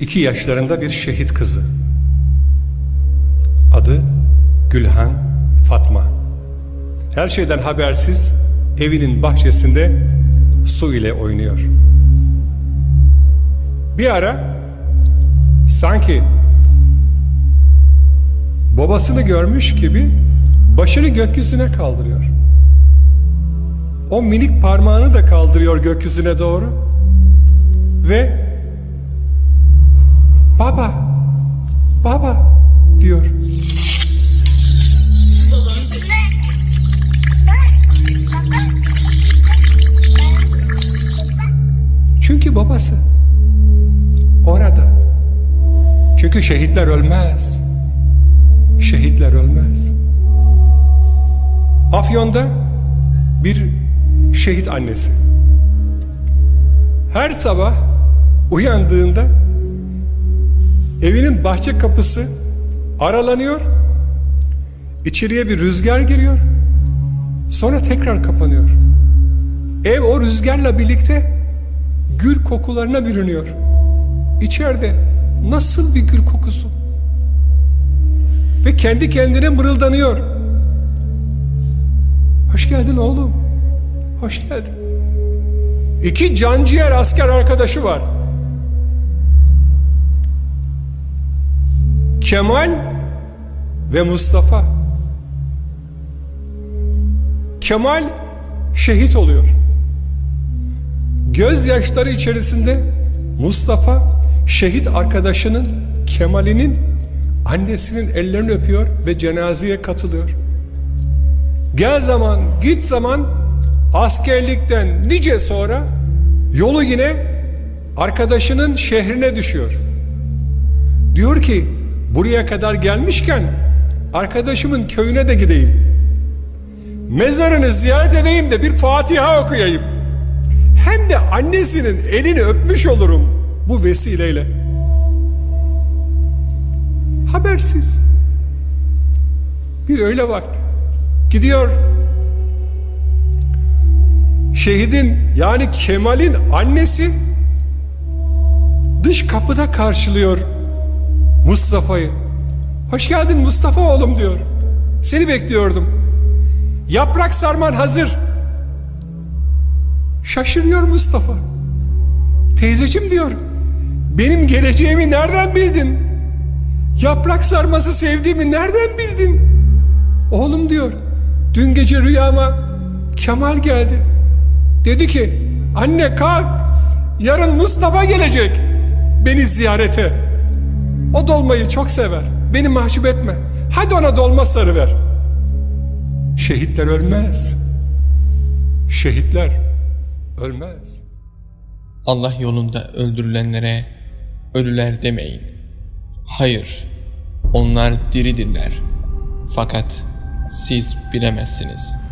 İki yaşlarında bir şehit kızı. Adı Gülhan Fatma. Her şeyden habersiz evinin bahçesinde su ile oynuyor. Bir ara sanki babasını görmüş gibi başını gökyüzüne kaldırıyor. O minik parmağını da kaldırıyor gökyüzüne doğru ve baba baba diyor. Çünkü babası orada. Çünkü şehitler ölmez. Şehitler ölmez. Afyon'da bir şehit annesi. Her sabah uyandığında evinin bahçe kapısı aralanıyor. İçeriye bir rüzgar giriyor. Sonra tekrar kapanıyor. Ev o rüzgarla birlikte gül kokularına bürünüyor. İçeride nasıl bir gül kokusu? Ve kendi kendine mırıldanıyor. Hoş geldin oğlum. Hoş geldin. İki canciğer asker arkadaşı var. Kemal ve Mustafa. Kemal şehit oluyor. Gözyaşları içerisinde Mustafa şehit arkadaşının Kemal'inin annesinin ellerini öpüyor ve cenazeye katılıyor. Gel zaman, git zaman askerlikten nice sonra yolu yine arkadaşının şehrine düşüyor. Diyor ki buraya kadar gelmişken arkadaşımın köyüne de gideyim. Mezarını ziyaret edeyim de bir Fatiha okuyayım. Hem de annesinin elini öpmüş olurum bu vesileyle. Habersiz. Bir öyle vakti. Gidiyor. Şehidin yani Kemal'in annesi dış kapıda karşılıyor Mustafa'yı. Hoş geldin Mustafa oğlum diyor. Seni bekliyordum. Yaprak sarman hazır. Şaşırıyor Mustafa. Teyzeciğim diyor. Benim geleceğimi nereden bildin? Yaprak sarması sevdiğimi nereden bildin? Oğlum diyor. Dün gece rüyama Kemal geldi. Dedi ki anne kalk yarın Mustafa gelecek beni ziyarete. O dolmayı çok sever. Beni mahcup etme. Hadi ona dolma sarıver. Şehitler ölmez. Şehitler ölmez. Allah yolunda öldürülenlere ölüler demeyin. Hayır, onlar diridirler. Fakat siz bilemezsiniz.''